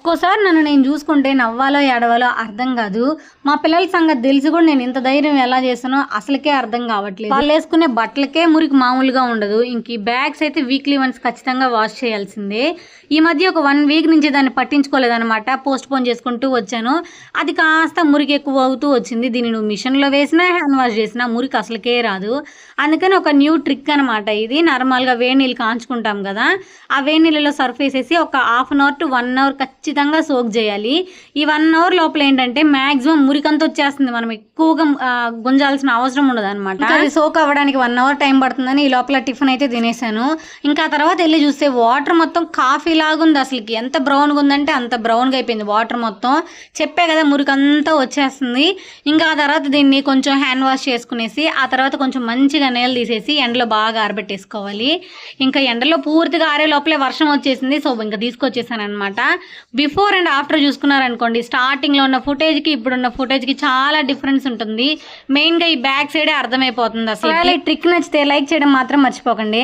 ఒక్కోసారి నన్ను నేను చూసుకుంటే నవ్వాలో ఏడవాలో అర్థం కాదు. మా పిల్లల సంగతి తెలిసి కూడా నేను ఇంత ధైర్యం ఎలా చేస్తానో అసలుకే అర్థం కావట్లేదు. వాళ్ళు వేసుకునే బట్టలకే మురికి మామూలుగా ఉండదు. ఇంక ఈ బ్యాగ్స్ అయితే వీక్లీ వన్స్ ఖచ్చితంగా వాష్ చేయాల్సిందే. ఈ మధ్య ఒక వన్ వీక్ నుంచి దాన్ని పట్టించుకోలేదన్నమాట. పోస్ట్ పోన్ చేసుకుంటూ వచ్చాను. అది కాస్త మురికి ఎక్కువ అవుతూ వచ్చింది. దీన్ని నువ్వు మిషన్లో వేసినా హ్యాండ్ వాష్ చేసినా మురికి అసలుకే రాదు. అందుకని ఒక న్యూ ట్రిక్ అనమాట ఇది. నార్మల్గా వేడి నీళ్ళు కాంచుకుంటాం కదా ఆ వేడి నీళ్ళలో సర్ఫ్ వేసేసి ఒక half an hour to one hour ఖచ్చితంగా ఖచ్చితంగా సోక్ చేయాలి. ఈ వన్ అవర్ లోపల ఏంటంటే మ్యాక్సిమం మురికంతా వచ్చేస్తుంది. మనం ఎక్కువగా గుంజాల్సిన అవసరం ఉండదు అనమాట అది సోక్ అవ్వడానికి వన్ అవర్ టైం పడుతుందని ఈ లోపల టిఫిన్ అయితే తినేసాను. ఇంకా తర్వాత వెళ్ళి చూస్తే వాటర్ మొత్తం కాఫీ లాగా ఉంది అసలుకి. ఎంత బ్రౌన్గా ఉందంటే అంత బ్రౌన్గా అయిపోయింది వాటర్ మొత్తం. చెప్పే కదా మురికంతా వచ్చేస్తుంది. ఇంకా ఆ తర్వాత దీన్ని కొంచెం హ్యాండ్ వాష్ చేసుకునేసి ఆ తర్వాత కొంచెం మంచిగా నీళ్ళు తీసేసి ఎండలో బాగా ఆరబెట్టేసుకోవాలి. ఇంకా ఎండలో పూర్తిగా ఆరే లోపలే వర్షం వచ్చేసింది. సో ఇంకా తీసుకొచ్చేసాను అనమాట బిఫోర్ అండ్ ఆఫ్టర్ చూసుకున్నారనుకోండి స్టార్టింగ్లో ఉన్న ఫుటేజ్కి ఇప్పుడున్న ఫుటేజ్కి చాలా డిఫరెన్స్ ఉంటుంది. మెయిన్గా ఈ బ్యాక్ సైడే అర్థమైపోతుంది అసలు ట్రిక్ నచ్చితే లైక్ చేయడం మాత్రం మర్చిపోకండి.